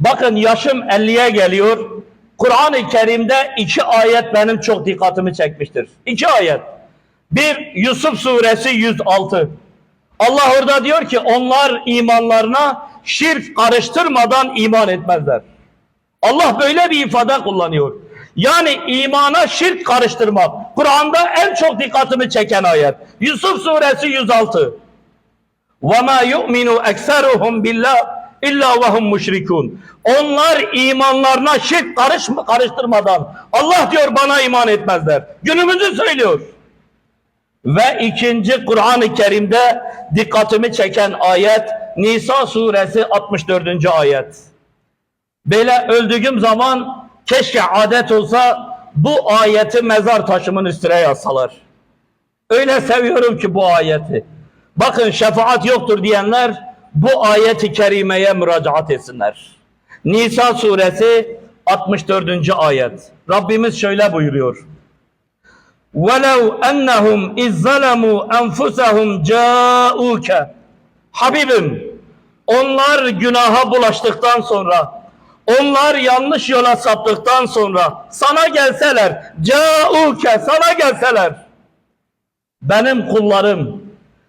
Bakın yaşım 50'ye geliyor. Kur'an-ı Kerim'de iki ayet benim çok dikkatimi çekmiştir. İki ayet. Bir Yusuf suresi 106. Allah orada diyor ki onlar imanlarına şirk karıştırmadan iman etmezler. Allah böyle bir ifade kullanıyor. Yani imana şirk karıştırmak. Kur'an'da en çok dikkatimi çeken ayet. Yusuf suresi 106. وَمَا يُؤْمِنُ اَكْسَرُهُمْ بِاللّٰهِ İlla vahum müşrikun. Onlar imanlarına şirk karışma, karıştırmadan Allah diyor bana iman etmezler. Günümüzü söylüyor. Ve ikinci Kur'an-ı Kerim'de dikkatimi çeken ayet Nisa suresi 64. ayet. Böyle öldüğüm zaman keşke adet olsa bu ayeti mezar taşımın üstüne yazsalar. Öyle seviyorum ki bu ayeti. Bakın şefaat yoktur diyenler bu ayeti kerimeye müracaat etsinler. Nisa suresi 64. ayet. Rabbimiz şöyle buyuruyor. وَلَوْ أَنَّهُمْ اِذْ ظَلَمُوا أَنْفُسَهُمْ جَاءُوكَ Habibim, onlar günaha bulaştıktan sonra, onlar yanlış yola saptıktan sonra sana gelseler, cauke sana gelseler, benim kullarım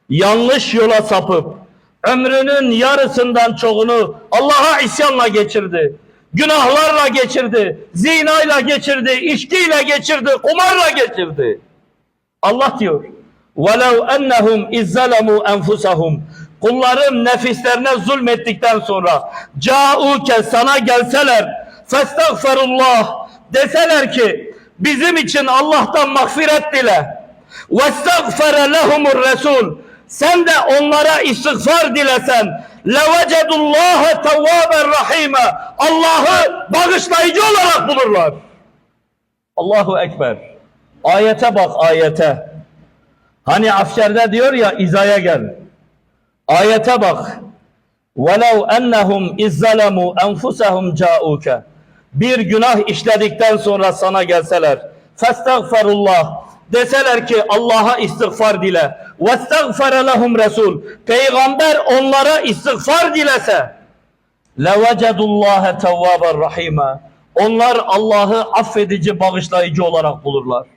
yanlış yola sapıp ömrünün yarısından çoğunu Allah'a isyanla geçirdi. Günahlarla geçirdi, zinayla geçirdi, içkiyle geçirdi, kumarla geçirdi. Allah diyor. وَلَوْ اَنَّهُمْ اِزَّلَمُوا اَنْفُسَهُمْ Kullarım nefislerine zulmettikten sonra cauke sana gelseler festagfirullah deseler ki bizim için Allah'tan mağfiret dile vestagfere lehumur resul sen de onlara istiğfar dilesen levecedullaha tevvaben rahime Allah'ı bağışlayıcı olarak bulurlar. Allahu Ekber. Ayete bak ayete. Hani askerde diyor ya izaya gel. Ayete bak. وَلَوْ اَنَّهُمْ اِزَّلَمُوا اَنْفُسَهُمْ جَاءُوكَ Bir günah işledikten sonra sana gelseler. فَاسْتَغْفَرُ Deseler ki Allah'a istiğfar dile. وَاسْتَغْفَرَ لَهُمْ Resul. Peygamber onlara istiğfar dilese. لَوَجَدُ اللّٰهَ تَوَّابًا رَحِيمًا Onlar Allah'ı affedici, bağışlayıcı olarak bulurlar.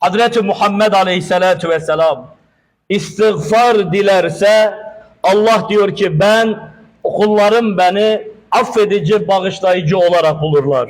Hazreti Muhammed Aleyhisselatü Vesselam istiğfar dilerse Allah diyor ki ben kullarım beni affedici, bağışlayıcı olarak bulurlar.